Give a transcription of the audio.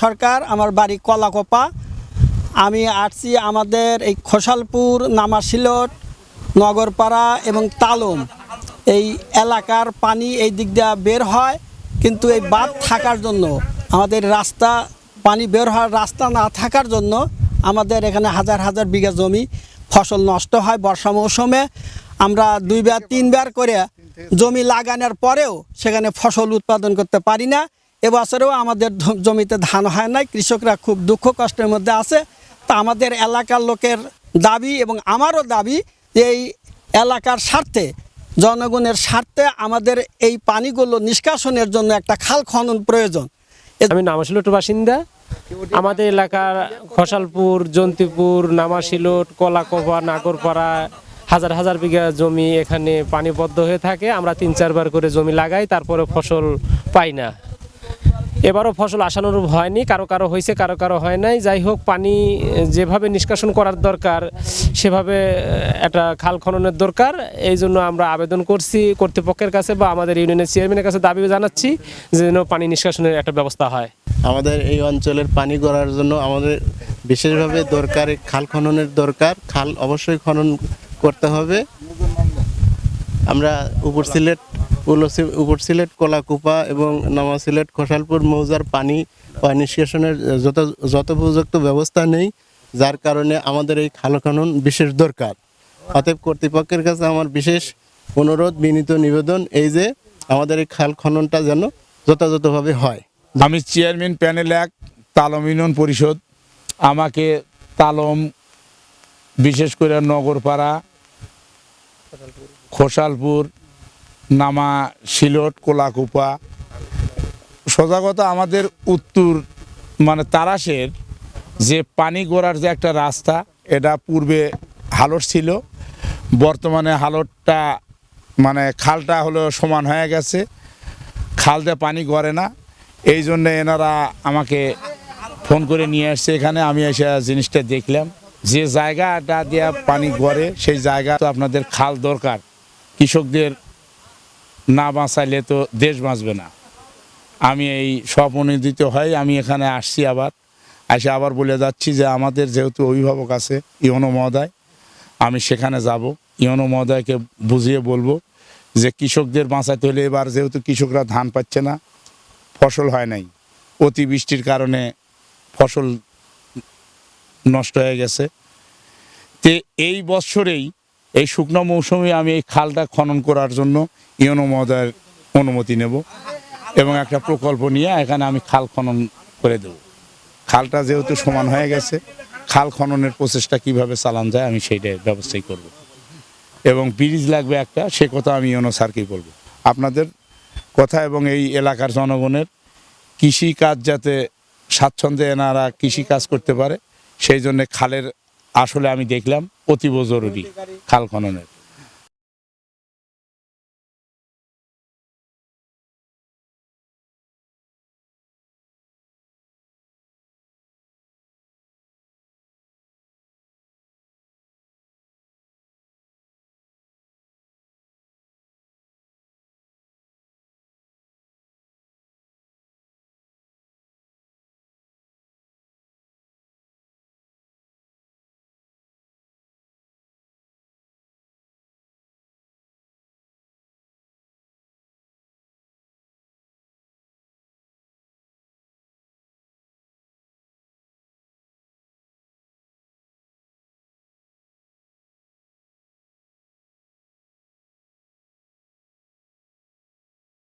সরকার, আমার বাড়ি কলাকোপা। আমি আসছি আমাদের এই খোসালপুর নামাশিলট, নগরপাড়া এবং তালম। এই এলাকার পানি এই দিক দিয়ে বের হয়, কিন্তু এই বাঁধ থাকার জন্য, আমাদের রাস্তা, পানি বের হওয়ার রাস্তা না থাকার জন্য আমাদের এখানে হাজার হাজার বিঘা জমি ফসল নষ্ট হয় বর্ষা মৌসুমে। আমরা দুইবার, তিনবার করে জমি লাগানোর পরেও সেখানে ফসল উৎপাদন করতে পারি না। এবছরেও আমাদের জমিতে ধান হয় নাই। কৃষকরা খুব দুঃখ কষ্টের মধ্যে আছে। তা আমাদের এলাকার লোকের দাবি এবং আমারও দাবি এই এলাকার স্বার্থে, জনগণের স্বার্থে আমাদের এই পানিগুলো নিষ্কাশনের জন্য একটা খাল খনন প্রয়োজন। আমি নামাশিলট বাসিন্দা আমাদের এলাকার খসালপুর জন্তিপুর, নামাশিলট কলাকোপা নাগরপাড়া, হাজার হাজার বিঘা জমি এখানে পানিবদ্ধ হয়ে থাকে। আমরা তিন চারবার করে জমি লাগাই, তারপরে ফসল পাই না। এবারও ফসল আশানুরূপ হয়নি, কারও কারও হয়েছে, কারও কারও হয় নাই। যাই হোক, পানি যেভাবে নিষ্কাশন করার দরকার, সেভাবে একটা খাল খননের দরকার। এই জন্য আমরা আবেদন করছি কর্তৃপক্ষের কাছে বা আমাদের ইউনিয়নের চেয়ারম্যানের কাছে দাবি জানাচ্ছি যেন পানি নিষ্কাশনের একটা ব্যবস্থা হয়। আমাদের এই অঞ্চলের পানি করার জন্য আমাদের বিশেষভাবে দরকার খাল খননের দরকার। খাল অবশ্যই খনন করতে হবে। আমরা উপর সিলেট উপর সিলেট, কলাকুপা এবং নামা সিলেট, খোসালপুর, মৌজার পানি নিষ্কাশনের যত যথোপযুক্ত ব্যবস্থা নেই, যার কারণে আমাদের এই খাল খনন বিশেষ দরকার। অতএব কর্তৃপক্ষের কাছে আমার বিশেষ অনুরোধ, বিনীত নিবেদন এই যে আমাদের এই খাল খননটা যেন যথাযথভাবে হয়। আমি চেয়ারম্যান প্যানেল এক, তালম ইউনিয়ন পরিষদ। আমাকে তালম বিশেষ করে নগরপাড়া, খোসালপুর নামা সিলট কোলাকুপা। সজাগত আমাদের উত্তর মানে তারাশের যে পানি গড়ার যে একটা রাস্তা, এটা পূর্বে হালট ছিল। বর্তমানে হালটটা মানে খালটা হলো সমান হয়ে গেছে। খাল দিয়ে পানি গড়ে না। এই জন্য এনারা আমাকে ফোন করে নিয়ে আসছে এখানে। আমি এসে জিনিসটা দেখলাম। যে জায়গাটা দিয়ে পানি গড়ে, সেই জায়গা তো আপনাদের খাল দরকার। কৃষকদের না বাঁচাইলে তো দেশ বাঁচবে না। আমি এই স্বপ্রণোদিত হয় আমি এখানে আসছি আবার। এসে আবার বলে যাচ্ছি যে আমাদের যেহেতু অভিভাবক আছে ইয়নো মহোদয়, আমি সেখানে যাব। ইয়নো মহোদয়কে বুঝিয়ে বলব যে কৃষকদের বাঁচাতে হলে এবার যেহেতু কৃষকরা ধান পাচ্ছে না, ফসল হয় নাই। অতিবৃষ্টির কারণে ফসল নষ্ট হয়ে গেছে। তে এই বছরেই এই শুকনো মৌসুমে আমি এই খালটা খনন করার জন্য ইয়নো মহোদয়ের অনুমতি নেব এবং একটা প্রকল্প নিয়ে এখানে আমি খাল খনন করে দেব। খালটা যেহেতু সমান হয়ে গেছে, খাল খননের প্রচেষ্টা কীভাবে চালান যায় আমি সেইটাই ব্যবস্থাই করব। এবং ব্রিজ লাগবে একটা, সে কথা আমি ইয়নো স্যারকেই বলব। আপনাদের কথা এবং এই এলাকার জনগণের কৃষি কাজ যাতে স্বাচ্ছন্দ্যে এনারা কৃষি কাজ করতে পারে, সেই জন্য খালের আসলে আমি দেখলাম অতীব জরুরি খাল খননের।